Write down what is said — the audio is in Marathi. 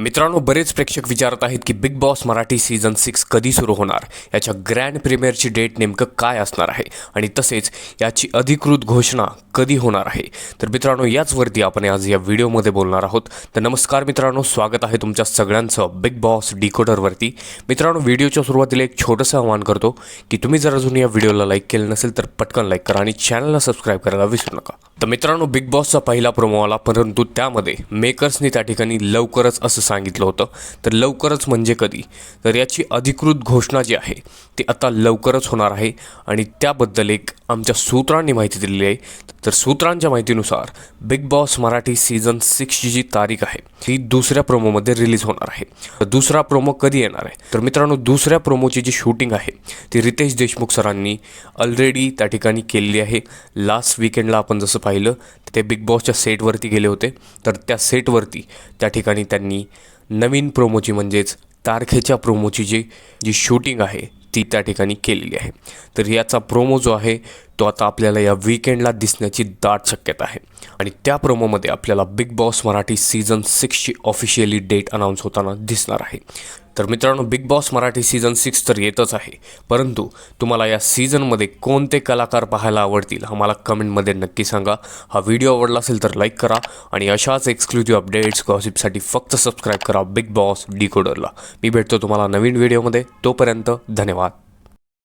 मित्रांनो बरेच प्रेक्षक विचारत आहेत की Bigg Boss Marathi season six कधी सुरू होणार? याच्या ग्रँड प्रीमियरची डेट नेमकं काय असणार आहे? आणि तसेच याची अधिकृत घोषणा कधी होणार आहे? तर मित्रांनो याचवरती आपण आज या व्हिडिओमध्ये बोलणार आहोत. तर नमस्कार मित्रांनो स्वागत आहे तुमच्या सगळ्यांचं बिग बॉस डिकोडरवरती मित्रांनो व्हिडिओच्या सुरुवातीला एक छोटंसं आवाहन करतो की तुम्ही जर अजून या व्हिडिओला लाईक केलं नसेल तर पटकन लाईक करा आणि चॅनलला सबस्क्राईब करायला विसरू नका. तर मित्रांनो बिग बॉसचा पहिला प्रोमो आला परंतु त्यामध्ये मेकर्सनी त्या ठिकाणी लवकरच असं सांगितलं होतं. तर लवकरच म्हणजे कधी? तर याची अधिकृत घोषणा जी आहे ती आता लवकरच होणार आहे आणि त्याबद्दल एक आमच्या सूत्रांनी माहिती दिलेली आहे. तर सूत्रांच्या माहितीनुसार बिग बॉस मराठी सीझन सिक्सची जी तारीख आहे ती दुसऱ्या प्रोमोमध्ये रिलीज होणार आहे. तर दुसरा प्रोमो कधी येणार आहे? तर मित्रांनो दुसऱ्या प्रोमोची जी शूटिंग आहे ती रितेश देशमुख सरांनी ऑलरेडी त्या ठिकाणी केलेली आहे. लास्ट विकेंडला आपण जसं पाहिलं ते बिग बॉसच्या सेटवरती गेले होते. तर त्या सेटवरती त्या ठिकाणी त्यांनी नवीन प्रोमोची म्हणजेच तारखेच्या प्रोमोची जी जी शूटिंग आहे ती त्या ठिकाणी केलेली आहे. तर याचा प्रोमो जो आहे तो आता आपल्याला या विकेंडला दिसण्याची दाट शक्यता आहे. आणि त्या प्रोमोमध्ये आपल्याला बिग बॉस मराठी सीझन सिक्सची ऑफिशियली डेट अनाऊन्स होताना दिसणार आहे. तर मित्रांनो Bigg Boss Marathi season six तर येतच आहे. परंतु तुम्हाला या सीझनमध्ये कोणते कलाकार पाहायला आवडतील हा मला कमेंटमध्ये नक्की सांगा. हा व्हिडिओ आवडला असेल तर लाईक करा आणि अशाच एक्सक्लुझिव्ह अपडेट्स गॉसिपसाठी फक्त सबस्क्राईब करा बिग बॉस डिकोडरला मी भेटतो तुम्हाला नवीन व्हिडिओमध्ये तोपर्यंत धन्यवाद.